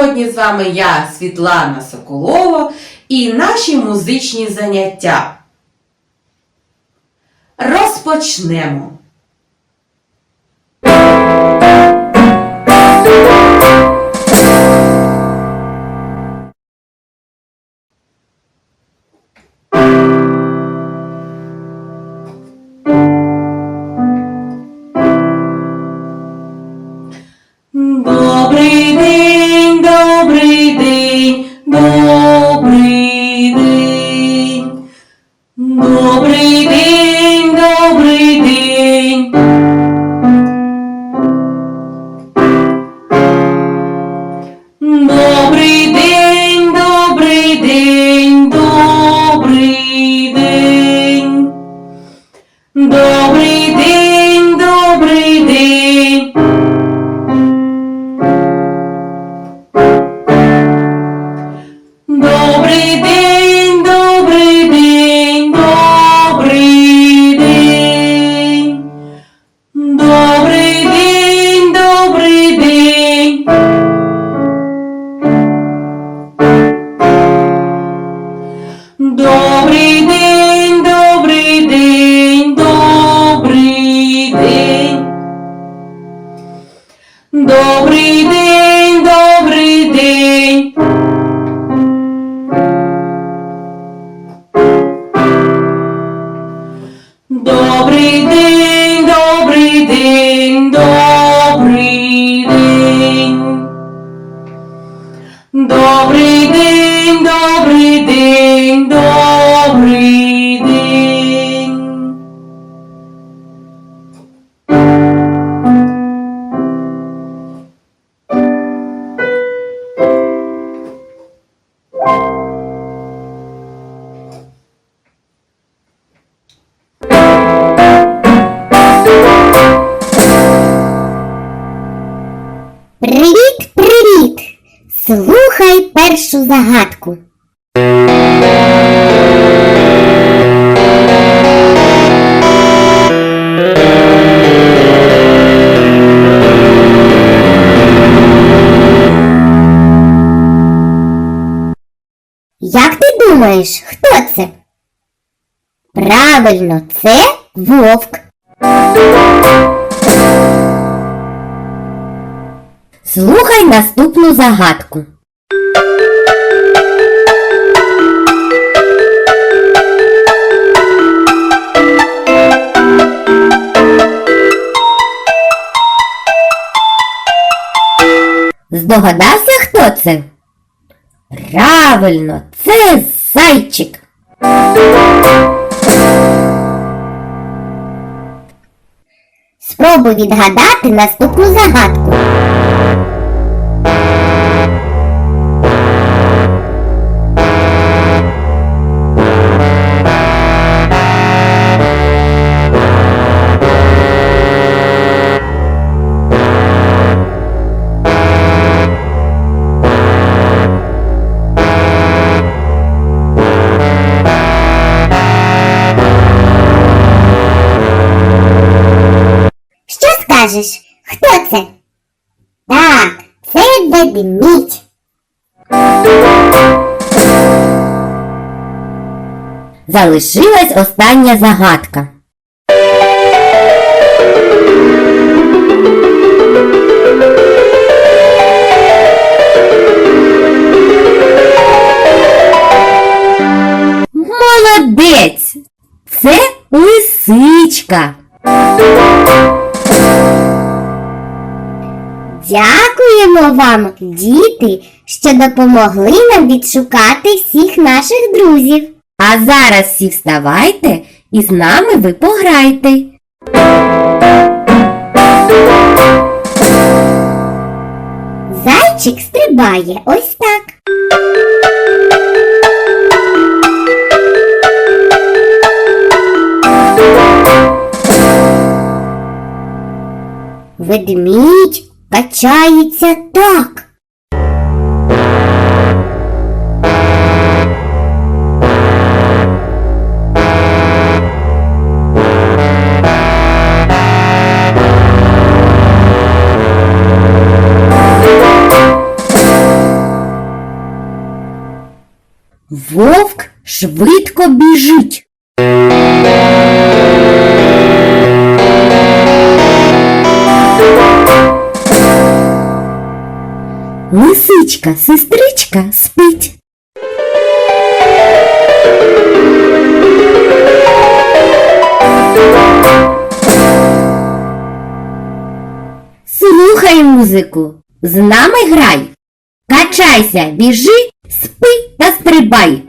сьогодні з вами я, Світлана Соколова, і наші музичні заняття. Розпочнемо. Правильно, це вовк. Слухай наступну загадку. Здогадався, хто це? Правильно, це зайчик. Спробуй відгадати наступну загадку. Це. Залишилась остання загадка. Молодець! Це лисичка. Дякуємо вам, діти, що допомогли нам відшукати всіх наших друзів. А зараз всі вставайте і з нами ви пограйте. Зайчик стрибає ось так. Ведмідь качається так. Вовк швидко біжить. Лисичка, сестричка спить. Слухай музику, з нами грай. Качайся, біжи, спи та стрибай.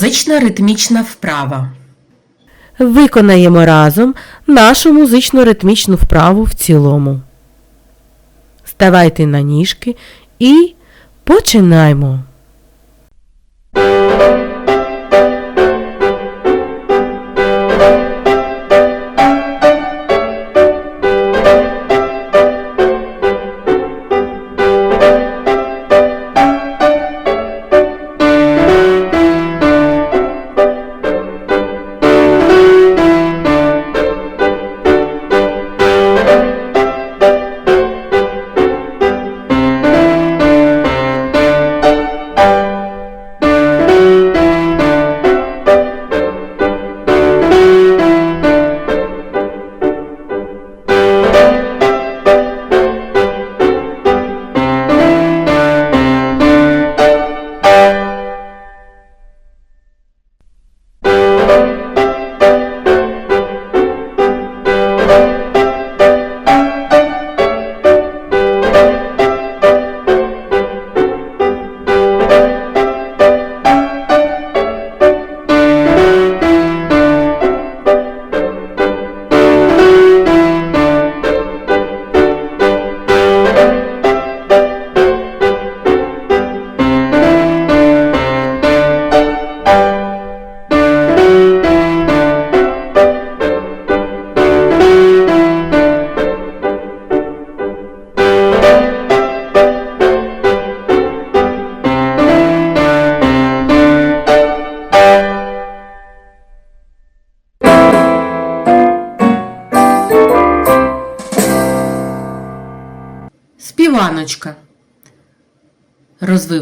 Музична ритмічна вправа. Виконаємо разом нашу музично-ритмічну вправу в цілому. Ставайте на ніжки і починаймо.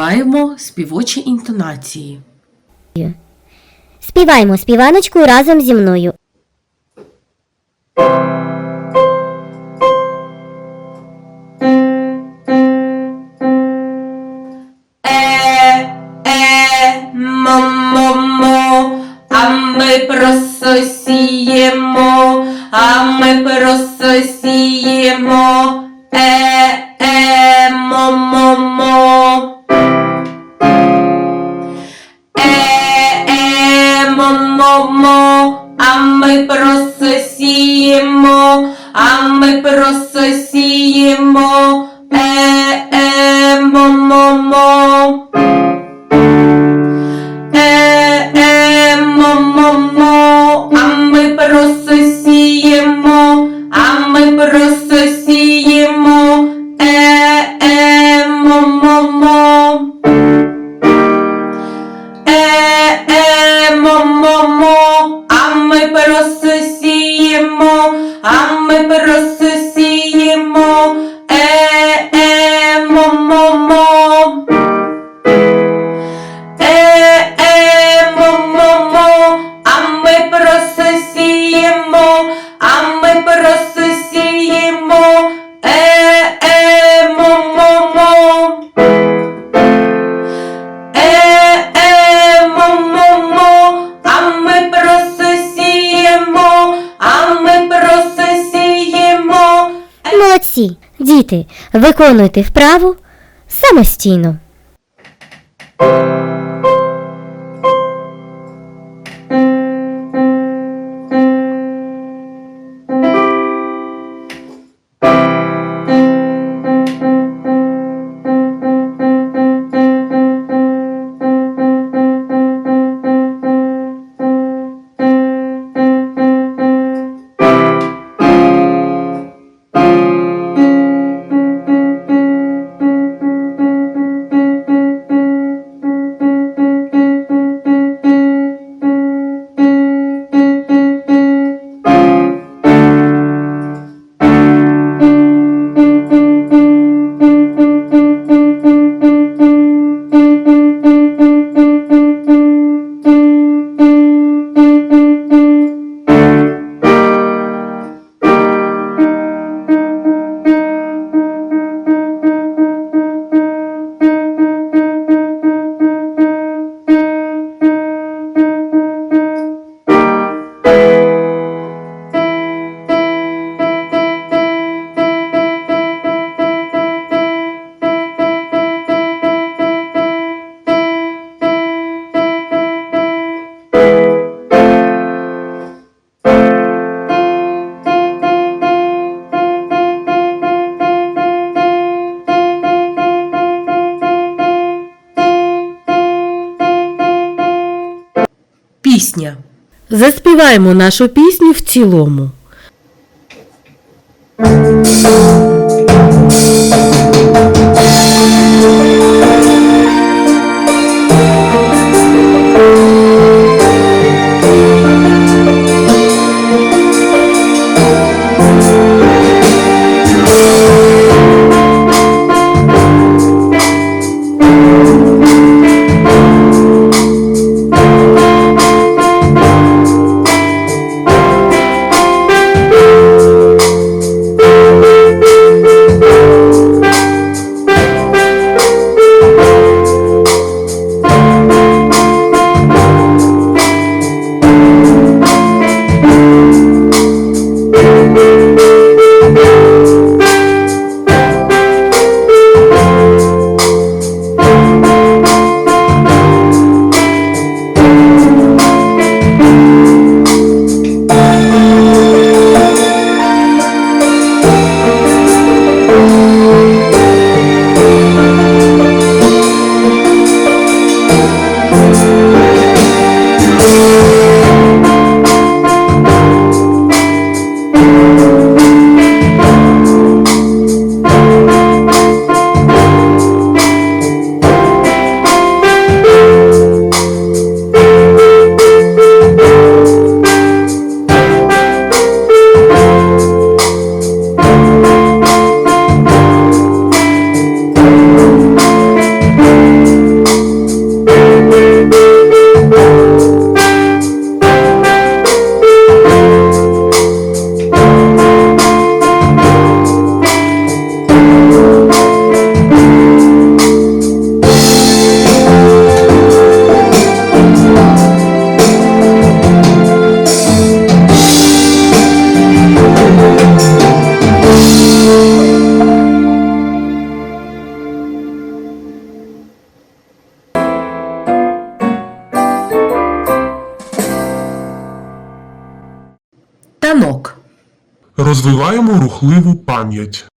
Розвиваємо співочі інтонації. Співаймо співаночку разом зі мною. Е, е, мо, мо, мо, а ми просто Діти, виконуйте вправу самостійно. Заспіваємо нашу пісню в цілому. жахливу пам'ять.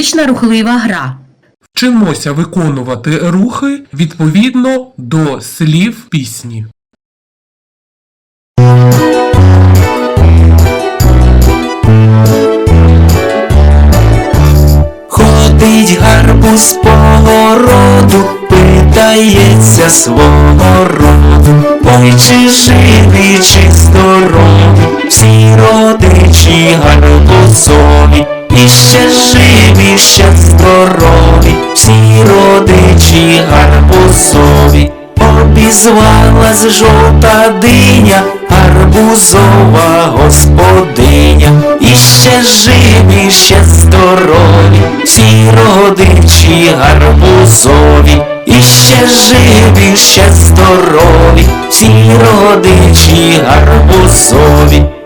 Музична рухлива гра. Вчимося виконувати рухи відповідно до слів пісні. Ходить гарбуз по городу, питається свого роду. Ой, чи живі, чи здорові, всі родичі гарбузові, і ще живі, ще здорові, всі родичі гарбузові. Обізвалась жовта диня, гарбузова господиня, і ще живі, ще здорові, всі родичі гарбузові, і ще живі, ще здорові, всі родичі гарбузові.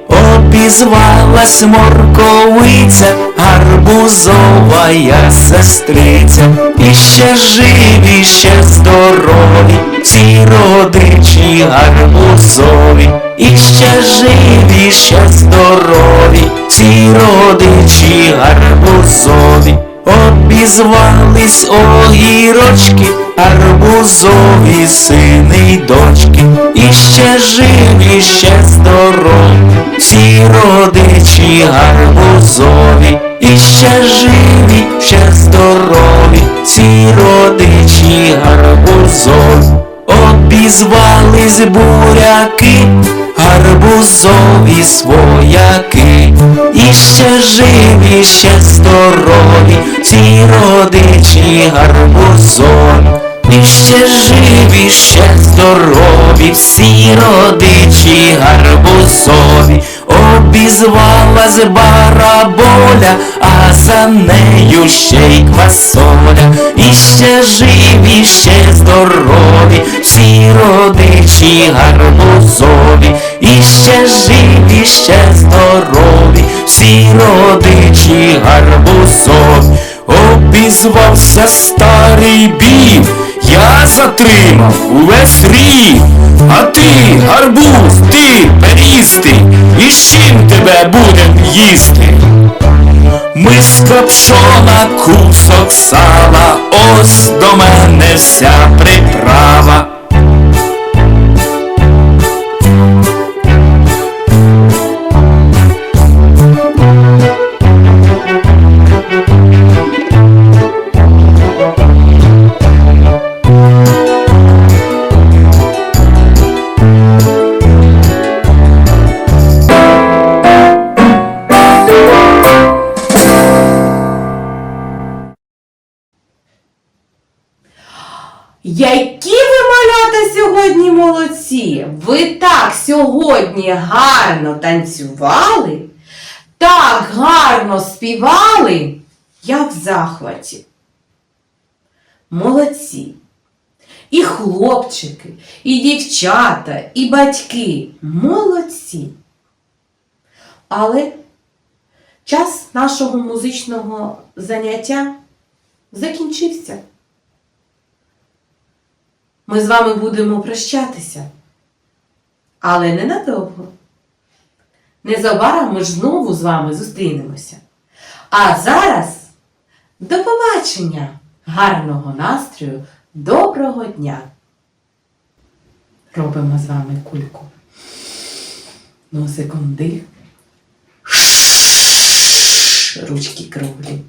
Обізвалась морковиця, гарбузовая сестриця, і ще живі, ще здорові, всі родичі гарбузові, і ще живі, ще здорові, всі родичі гарбузові. Обізвались огірочки, арбузові сини й дочки, і ще живі, ще здорові, всі родичі гарбузові, і ще живі, ще здорові, всі родичі гарбузові. Обізвались буряки, гарбузові свояки, і ще живі, ще здорові, всі родичі гарбузові, і ще живі, ще здорові, всі родичі гарбузові, обізвалась бараболя, а за нею ще й квасоля, і ще живі, ще здорові, всі родичі гарбузові, і ще живі, ще здорові, всі родичі гарбузові, обізвався старий бів, я затримав увесь рік. а ти, гарбуз, ти перістий, і з чим тебе будем їсти? Миска пшона, кусок сала, ось до мене вся приправа. Молодці! Ви так сьогодні гарно танцювали, так гарно співали. Я в захваті. Молодці. І хлопчики, і дівчата, і батьки. Молодці. Але час нашого музичного заняття закінчився. Ми з вами будемо прощатися. Але ненадовго. Незабаром ми ж знову з вами зустрінемося. А зараз до побачення, гарного настрою, доброго дня. Робимо з вами кульку. Носиком дих. Ручки круглі.